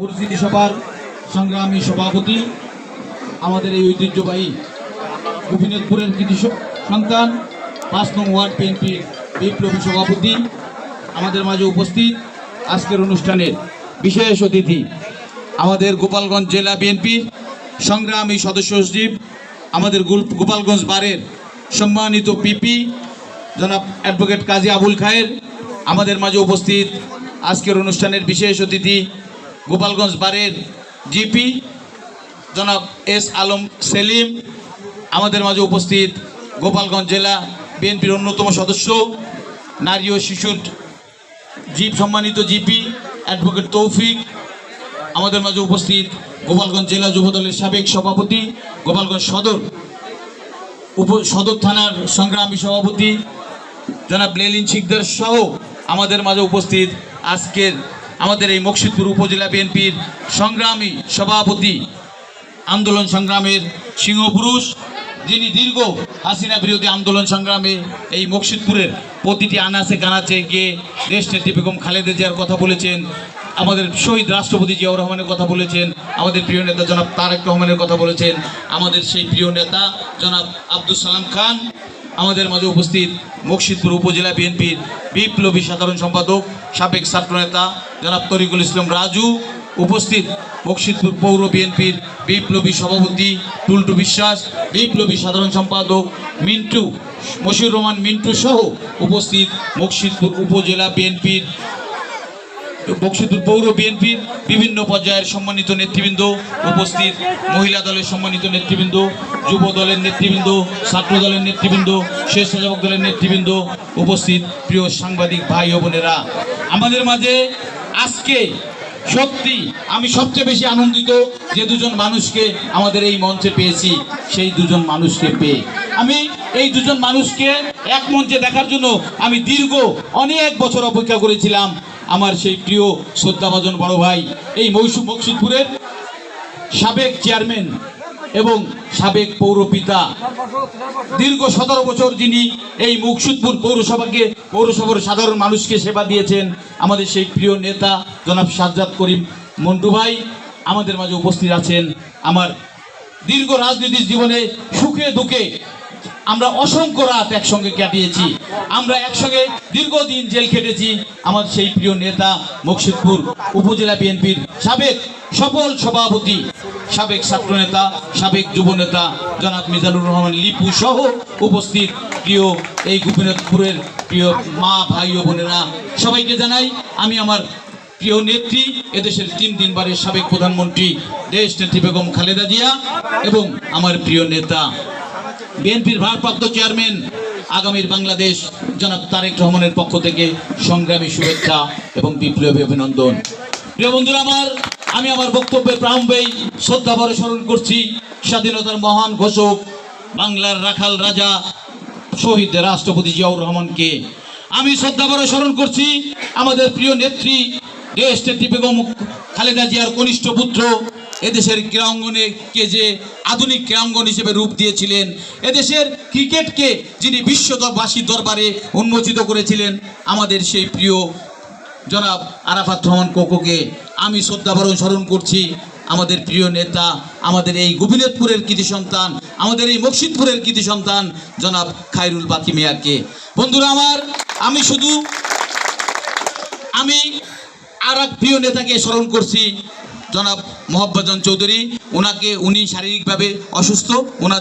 পরিস্থিতি সভার সংগ্রামী সভাপতি, আমাদের এই ঐতিহ্যবাহী গোপীনাথপুরের কৃতি সন্তান, পাঁচ নং ওয়ার্ড বিএনপির বিপ্লবী সভাপতি, আমাদের মাঝে উপস্থিত আজকের অনুষ্ঠানের বিশেষ অতিথি, আমাদের গোপালগঞ্জ জেলা বিএনপির সংগ্রামী সদস্য সচিব, আমাদের গোপালগঞ্জ বারের সম্মানিত পিপি, জনাব অ্যাডভোকেট কাজী আবুল খায়ের, আমাদের মাঝে উপস্থিত আজকের অনুষ্ঠানের বিশেষ অতিথি গোপালগঞ্জ বারের জিপি, জনাব এস আলম সেলিম, আমাদের মাঝে উপস্থিত গোপালগঞ্জ জেলা বিএনপির অন্যতম সদস্য, নারী ও শিশুর জিপ সম্মানিত জিপি, অ্যাডভোকেট তৌফিক, আমাদের মাঝে উপস্থিত গোপালগঞ্জ জেলা যুবদলের সাবেক সভাপতি, গোপালগঞ্জ সদর উপ, সদর থানার সংগ্রামী সভাপতি, জনাব লেলিন শিকদার সহ আমাদের মাঝে উপস্থিত আজকের আমাদের এই মকসিদপুর উপজেলা বিএনপির সংগ্রামী সভাপতি, আন্দোলন সংগ্রামের সিংহপুরুষ, যিনি দীর্ঘ হাসিনা বিরোধী আন্দোলন সংগ্রামে এই মকসিদপুরের প্রতিটি আনাচে কানাচে গিয়ে দেশ নেত্রী বেগম খালেদা জিয়ার কথা বলেছেন, আমাদের শহীদ রাষ্ট্রপতি জিয়াউর রহমানের কথা বলেছেন, আমাদের প্রিয় নেতা জনাব তারেক রহমানের কথা বলেছেন, আমাদের সেই প্রিয় নেতা জনাব আব্দুল সালাম খান, আমাদের মাঝে উপস্থিত মুর্শিদপুর উপজেলা বিএনপির বিপ্লবী সাধারণ সম্পাদক, সাবেক ছাত্রনেতা জনাব তরিকুল ইসলাম রাজু উপস্থিত। মুর্শিদপুর পৌর বিএনপির বিপ্লবী সভাপতি টুলটু বিশ্বাস, বিপ্লবী সাধারণ সম্পাদক মিন্টু, মশিউর রহমান মিন্টু সহ উপস্থিত মুর্শিদপুর উপজেলা বিএনপির বক্সিদুর পৌর বিএনপির বিভিন্ন পর্যায়ের সম্মানিত নেতৃবৃন্দ উপস্থিত, মহিলা দলের সম্মানিত নেতৃবৃন্দ, যুব দলের নেতৃবৃন্দ, ছাত্র দলের নেতৃবৃন্দ, স্বেচ্ছাসেবক দলের নেতৃবৃন্দ উপস্থিত প্রিয় সাংবাদিক ভাই ও বোনেরা। আমাদের মাঝে আজকে সত্যি আমি সবচেয়ে বেশি আনন্দিত যে দুজন মানুষকে আমাদের এই মঞ্চে পেয়েছি, সেই দুজন মানুষকে পেয়ে। আমি এই দুজন মানুষকে এক মঞ্চে দেখার জন্য আমি দীর্ঘ অনেক বছর অপেক্ষা করেছিলাম। আমার সেই প্রিয় শ্রদ্ধাভাজন বড় ভাই, এই মৌসুম মকসিদপুরের সাবেক চেয়ারম্যান এবং সাবেক পৌরপিতা। দীর্ঘ সতেরো বছর যিনি এই মুকসুদপুর পৌরসভাকে পৌরসভার সাধারণ মানুষকে সেবা দিয়েছেন আমাদের সেই প্রিয় নেতা জনাব সাজ্জাদ করিম মন্টু ভাই। আমাদের মাঝে উপস্থিত আছেন আমার দীর্ঘ রাজনীতির জীবনে সুখে দুঃখে আমরা অসংখ্য রাত একসঙ্গে কাটিয়েছি। আমরা একসঙ্গে দীর্ঘদিন জেল খেটেছি। আমার সেই প্রিয় নেতা মুর্শিদপুর উপজেলা বিএনপির সাবেক সফল সভাপতি সাবেক ছাত্রনেতা, সাবেক যুবনেতা জনাব মিজানুর রহমান লিপু সহ উপস্থিত প্রিয় এই গোপীনাথপুরের প্রিয় মা, ভাই ও বোনেরা। সবাইকে জানাই, আমি আমার প্রিয় নেত্রী, এদেশের তিন দিনবারের সাবেক প্রধানমন্ত্রী দেশ নেত্রী বেগম খালেদা জিয়া এবং আমার প্রিয় নেতা, বিএনপির ভারপ্রাপ্ত চেয়ারম্যান, আগামীর বাংলাদেশ জনাব তারেক রহমানের পক্ষ থেকে সংগ্রামী শুভেচ্ছা এবং বিপ্লবী অভিনন্দন। প্রিয় বন্ধুরা আমার আমি আমার বক্তব্যের প্রারম্ভেই শ্রদ্ধা ভরে স্মরণ করছি স্বাধীনতার মহান ঘোষক, বাংলার রাখাল রাজা, শহীদ রাষ্ট্রপতি জিয়াউর রহমানকে। আমি শ্রদ্ধা ভরে স্মরণ করছি আমাদের প্রিয় নেত্রী, দেশ নেত্রী বেগম খালেদা জিয়ার কনিষ্ঠ পুত্র, এদেশের ক্রীড়াঙ্গনে কে যে আধুনিক ক্রীড়াঙ্গন হিসেবে রূপ দিয়েছিলেন, এদেশের ক্রিকেটকে যিনি বিশ্ববাসীর দরবারে উন্মোচিত করেছিলেন, আমাদের সেই প্রিয় জনাব আরাফাত রহমান কোকোকে আমি শ্রদ্ধাভরণ স্মরণ করছি আমাদের প্রিয় নেতা, আমাদের এই গোপীনাথপুরের কৃতি সন্তান, আমাদের এই মকসিদপুরের কৃতি সন্তান, জনাব খায়রুল বাকি মেয়ারকে। বন্ধুরা আমার, আমি শুধু, আমি আর এক প্রিয় নেতাকে স্মরণ করছি, জনাব মোহাব্বতজন চৌধুরী। ওনাকে উনি শারীরিকভাবে অসুস্থ ওনার